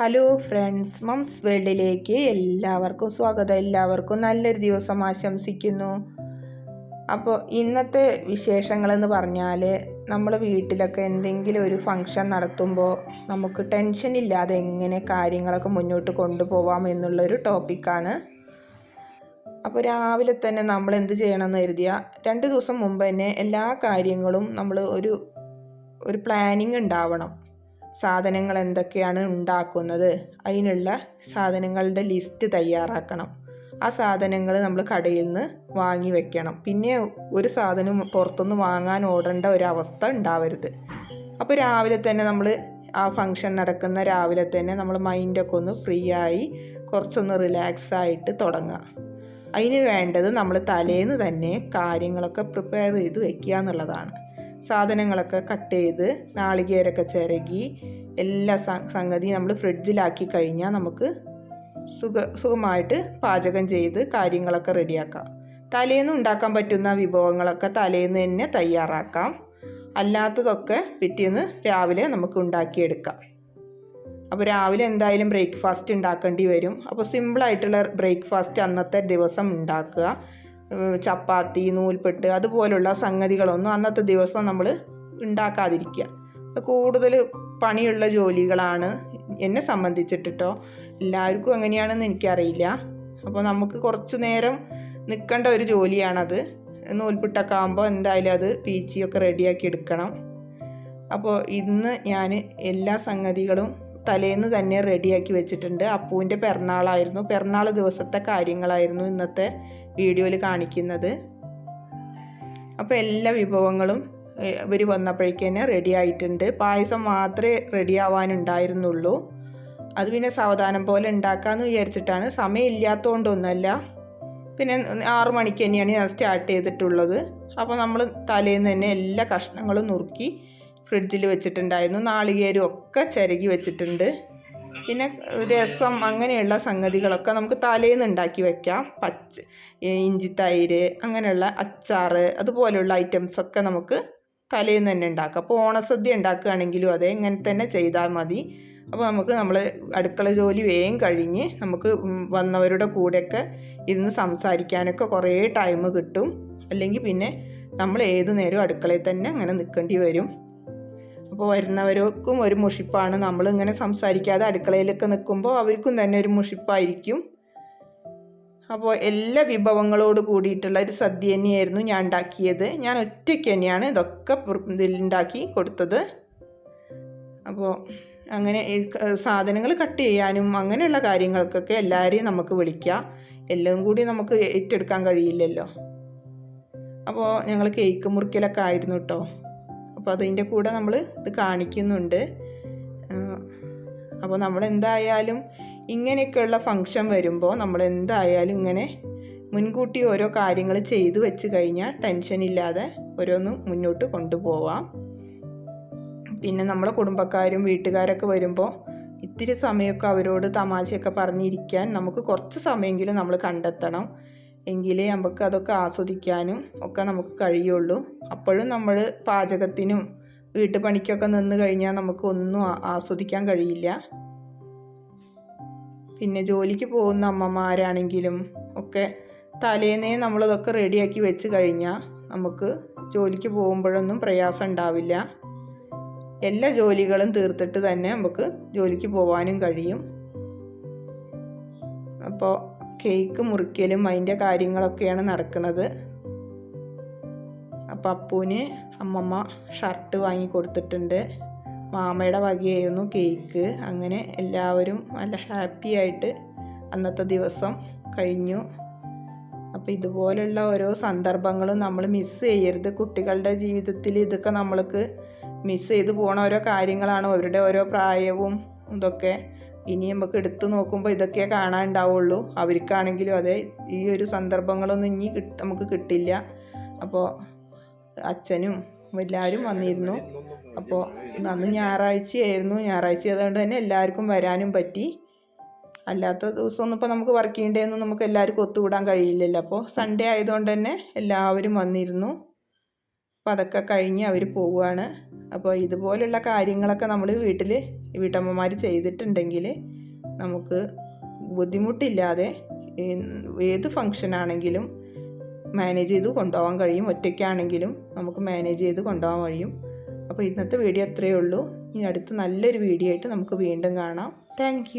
Hello friends moms വേൾഡിലേക്ക് എല്ലാവർക്കും സ്വാഗതം. എല്ലാവർക്കും നല്ലൊരു ദിവസം ആശംസിക്കുന്നു. അപ്പോൾ ഇന്നത്തെ വിശേഷങ്ങളെന്ന് പറഞ്ഞാൽ നമ്മൾ വീട്ടിലൊക്കെ എന്തെങ്കിലും ഒരു ഫങ്ഷൻ നടത്തുമ്പോൾ നമുക്ക് ടെൻഷൻ ഇല്ലാതെ എങ്ങനെ കാര്യങ്ങളൊക്കെ മുന്നോട്ട് കൊണ്ടുപോകാം എന്നുള്ളൊരു ടോപ്പിക്കാണ് അപ്പോൾ രാവിലെ തന്നെ നമ്മൾ എന്ത് ചെയ്യണം എന്ന് കരുതിയാൽ രണ്ട് ദിവസം മുമ്പ് തന്നെ എല്ലാ കാര്യങ്ങളും നമ്മൾ ഒരു ഒരു പ്ലാനിങ് ഉണ്ടാവണം. സാധനങ്ങൾ എന്തൊക്കെയാണ് ഉണ്ടാക്കുന്നത്? അതിനുള്ള സാധനങ്ങളുടെ ലിസ്റ്റ് തയ്യാറാക്കണം. ആ സാധനങ്ങൾ നമ്മൾ കടയിൽ നിന്ന് വാങ്ങി വെക്കണം. പിന്നെ ഒരു സാധനം പുറത്തുനിന്ന് വാങ്ങാൻ ഓടേണ്ട ഒരവസ്ഥ ഉണ്ടാവരുത്. അപ്പോൾ രാവിലെ തന്നെ നമ്മൾ ആ ഫങ്ഷൻ നടക്കുന്ന രാവിലെ തന്നെ നമ്മൾ മൈൻഡൊക്കെ ഒന്ന് ഫ്രീ ആയി കുറച്ചൊന്ന് റിലാക്സ് ആയിട്ട് തുടങ്ങുക. അതിന് വേണ്ടത് നമ്മൾ തലേന്ന് തന്നെ കാര്യങ്ങളൊക്കെ പ്രിപ്പയർ ചെയ്ത് വെക്കുക എന്നുള്ളതാണ്. സാധനങ്ങളൊക്കെ കട്ട് ചെയ്ത് നാളികേരൊക്കെ ചിരകി എല്ലാ സംഗതി നമ്മൾ ഫ്രിഡ്ജിലാക്കി കഴിഞ്ഞാൽ നമുക്ക് സുഖ സുഖമായിട്ട് പാചകം ചെയ്ത് കാര്യങ്ങളൊക്കെ റെഡിയാക്കാം. തലേന്ന് ഉണ്ടാക്കാൻ പറ്റുന്ന വിഭവങ്ങളൊക്കെ തലേന്ന് തന്നെ തയ്യാറാക്കാം. അല്ലാത്തതൊക്കെ പിറ്റേന്ന് രാവിലെ നമുക്ക് ഉണ്ടാക്കിയെടുക്കാം. അപ്പോൾ രാവിലെ എന്തായാലും ബ്രേക്ക്ഫാസ്റ്റ് ഉണ്ടാക്കേണ്ടി വരും. അപ്പോൾ സിമ്പിളായിട്ടുള്ള ബ്രേക്ക്ഫാസ്റ്റ് അന്നത്തെ ദിവസം ഉണ്ടാക്കുക. ചപ്പാത്തി നൂൽപ്പെട്ട് അതുപോലുള്ള സംഗതികളൊന്നും അന്നത്തെ ദിവസം നമ്മൾ ഉണ്ടാക്കാതിരിക്കുക. കൂടുതൽ പണിയുള്ള ജോലികളാണ് എന്നെ സംബന്ധിച്ചിട്ടോ എല്ലാവർക്കും എങ്ങനെയാണെന്ന് എനിക്കറിയില്ല. അപ്പോൾ നമുക്ക് കുറച്ച് നേരം നിൽക്കേണ്ട ഒരു ജോലിയാണത്. നൂൽപ്പിട്ടൊക്കെ ആകുമ്പോൾ എന്തായാലും അത് പീച്ചിയൊക്കെ റെഡിയാക്കി എടുക്കണം. അപ്പോൾ ഇന്ന് ഞാൻ എല്ലാ സംഗതികളും തലേന്ന് തന്നെ റെഡിയാക്കി വെച്ചിട്ടുണ്ട്. അപ്പൂവിന്റെ പിറന്നാളായിരുന്നു. പിറന്നാൾ ദിവസത്തെ കാര്യങ്ങളായിരുന്നു ഇന്നത്തെ വീഡിയോയിൽ കാണിക്കുന്നത്. അപ്പോൾ എല്ലാ വിഭവങ്ങളും ഇവർ വന്നപ്പോഴേക്കന്നെ റെഡി ആയിട്ടുണ്ട്. പായസം മാത്രമേ റെഡി ആവാനുണ്ടായിരുന്നുള്ളൂ. അത് പിന്നെ സാവധാനം പോലെ ഉണ്ടാക്കാമെന്ന് വിചാരിച്ചിട്ടാണ്. സമയമില്ലാത്തതുകൊണ്ടൊന്നല്ല പിന്നെ ആറു മണിക്ക് തന്നെയാണ് ഞാൻ സ്റ്റാർട്ട് ചെയ്തിട്ടുള്ളത്. അപ്പോൾ നമ്മൾ തലേന്ന് തന്നെ എല്ലാ കഷ്ണങ്ങളും നുറുക്കി ഫ്രിഡ്ജിൽ വെച്ചിട്ടുണ്ടായിരുന്നു. നാളികേരും ഒക്കെ ചിരകി വെച്ചിട്ടുണ്ട്. പിന്നെ രസം അങ്ങനെയുള്ള സംഗതികളൊക്കെ നമുക്ക് തലേന്ന് ഉണ്ടാക്കി വെക്കാം. പച്ച ഇഞ്ചിത്തൈര് അങ്ങനെയുള്ള അച്ചാറ് അതുപോലെയുള്ള ഐറ്റംസൊക്കെ നമുക്ക് തലേന്ന് തന്നെ ഉണ്ടാക്കാം. അപ്പോൾ ഓണസദ്യ ഉണ്ടാക്കുകയാണെങ്കിലും അതെ ഇങ്ങനെ തന്നെ ചെയ്താൽ മതി. അപ്പോൾ നമുക്ക് നമ്മൾ അടുക്കള ജോലി വേഗം കഴിഞ്ഞ് നമുക്ക് വന്നവരുടെ കൂടെയൊക്കെ ഇരുന്ന് സംസാരിക്കാനൊക്കെ കുറേ ടൈം കിട്ടും. അല്ലെങ്കിൽ പിന്നെ നമ്മൾ ഏതു നേരവും അടുക്കളയിൽ തന്നെ അങ്ങനെ നിൽക്കേണ്ടി വരും. വരുന്നവർക്കും ഒരു മുഷിപ്പാണ്. നമ്മളിങ്ങനെ സംസാരിക്കാതെ അടുക്കളയിലൊക്കെ നിൽക്കുമ്പോൾ അവർക്കും തന്നെ ഒരു മുഷിപ്പായിരിക്കും. അപ്പോൾ എല്ലാ വിഭവങ്ങളോട് കൂടിയിട്ടുള്ള ഒരു സദ്യ തന്നെയായിരുന്നു ഞാൻ ഉണ്ടാക്കിയത്. ഞാൻ ഒറ്റയ്ക്ക് തന്നെയാണ് ഇതൊക്കെ ഇതിലുണ്ടാക്കി കൊടുത്തത്. അപ്പോൾ അങ്ങനെ സാധനങ്ങൾ കട്ട് ചെയ്യാനും അങ്ങനെയുള്ള കാര്യങ്ങൾക്കൊക്കെ എല്ലാവരെയും നമുക്ക് വിളിക്കാം. എല്ലാം കൂടി നമുക്ക് ഏറ്റെടുക്കാൻ കഴിയില്ലല്ലോ. അപ്പോൾ ഞങ്ങൾ കേക്ക് മുറിക്കലൊക്കെ ആയിരുന്നു കേട്ടോ അപ്പോൾ അതിന്റെ കൂടെ നമ്മൾ ഇത് കാണിക്കുന്നുണ്ട്. അപ്പോൾ നമ്മൾ എന്തായാലും ഇങ്ങനെയൊക്കെയുള്ള ഫങ്ഷൻ വരുമ്പോൾ നമ്മൾ എന്തായാലും ഇങ്ങനെ മുൻകൂട്ടി ഓരോ കാര്യങ്ങൾ ചെയ്തു വെച്ച് കഴിഞ്ഞാൽ ടെൻഷൻ ഇല്ലാതെ ഓരോന്നും മുന്നോട്ട് കൊണ്ടുപോവാം. പിന്നെ നമ്മുടെ കുടുംബക്കാരും വീട്ടുകാരൊക്കെ വരുമ്പോൾ ഇത്തിരി സമയമൊക്കെ അവരോട് തമാശയൊക്കെ പറഞ്ഞിരിക്കാൻ നമുക്ക് കുറച്ച് സമയമെങ്കിലും നമ്മൾ കണ്ടെത്തണം. എങ്കിലേ നമുക്ക് അതൊക്കെ ആസ്വദിക്കാനും ഒക്കെ നമുക്ക് കഴിയുള്ളൂ. അപ്പോഴും നമ്മൾ പാചകത്തിനും വീട്ടുപണിക്കൊക്കെ നിന്ന് കഴിഞ്ഞാൽ നമുക്കൊന്നും ആസ്വദിക്കാൻ കഴിയില്ല. പിന്നെ ജോലിക്ക് പോകുന്ന അമ്മമാരാണെങ്കിലും ഒക്കെ തലേന്നേ നമ്മളതൊക്കെ റെഡിയാക്കി വെച്ച് കഴിഞ്ഞാൽ നമുക്ക് ജോലിക്ക് പോകുമ്പോഴൊന്നും പ്രയാസം ഉണ്ടാവില്ല. എല്ലാ ജോലികളും തീർത്തിട്ട് തന്നെ നമുക്ക് ജോലിക്ക് പോകാനും കഴിയും. അപ്പോൾ കേക്ക് മുറിക്കലും അതിന്റെ കാര്യങ്ങളൊക്കെയാണ് നടക്കുന്നത്. അപ്പോൾ അപ്പൂന് അമ്മമ്മ ഷർട്ട് വാങ്ങി കൊടുത്തിട്ടുണ്ട്. മാമയുടെ വകയായിരുന്നു കേക്ക്. അങ്ങനെ എല്ലാവരും നല്ല ഹാപ്പി ആയിട്ട് അന്നത്തെ ദിവസം കഴിഞ്ഞു. അപ്പോൾ ഇതുപോലുള്ള ഓരോ സന്ദർഭങ്ങളും നമ്മൾ മിസ്സ് ചെയ്യരുത്. കുട്ടികളുടെ ജീവിതത്തിൽ ഇതൊക്കെ നമ്മൾക്ക് മിസ് ചെയ്ത് പോണ ഓരോ കാര്യങ്ങളാണ്. അവരുടെ ഓരോ പ്രായവും ഇതൊക്കെ ഇനി നമുക്ക് എടുത്തു നോക്കുമ്പോൾ ഇതൊക്കെ കാണാനുണ്ടാവുള്ളൂ. അവർക്കാണെങ്കിലും അതെ ഈ ഒരു സന്ദർഭങ്ങളൊന്നും ഇനി നമുക്ക് കിട്ടില്ല. അപ്പോൾ അച്ഛനും എല്ലാവരും വന്നിരുന്നു. അപ്പോൾ അന്ന് ഞായറാഴ്ചയായിരുന്നു. ഞായറാഴ്ച ആയതുകൊണ്ട് തന്നെ എല്ലാവർക്കും വരാനും പറ്റി. അല്ലാത്ത ദിവസമൊന്നും ഇപ്പോൾ നമുക്ക് വർക്ക് ചെയ്യേണ്ടതെന്നും നമുക്ക് എല്ലാവർക്കും ഒത്തുകൂടാൻ കഴിയില്ലല്ലോ. അപ്പോൾ സൺഡേ ആയതുകൊണ്ട് തന്നെ എല്ലാവരും വന്നിരുന്നു. അപ്പോൾ അതൊക്കെ കഴിഞ്ഞ് അവർ പോവുകയാണ് അപ്പോൾ ഇതുപോലുള്ള കാര്യങ്ങളൊക്കെ നമ്മൾ വീട്ടിൽ വീട്ടമ്മമാർ ചെയ്തിട്ടുണ്ടെങ്കിൽ നമുക്ക് ബുദ്ധിമുട്ടില്ലാതെ ഏത് ഫങ്ഷൻ ആണെങ്കിലും മാനേജ് ചെയ്ത് കൊണ്ടുപോകാൻ കഴിയും. ഒറ്റയ്ക്കാണെങ്കിലും നമുക്ക് മാനേജ് ചെയ്ത് കൊണ്ടുപോകാൻ കഴിയും. അപ്പോൾ ഇന്നത്തെ വീഡിയോ അത്രയേ ഉള്ളൂ. ഇനി അടുത്ത് നല്ലൊരു വീഡിയോ ആയിട്ട് നമുക്ക് വീണ്ടും കാണാം. താങ്ക്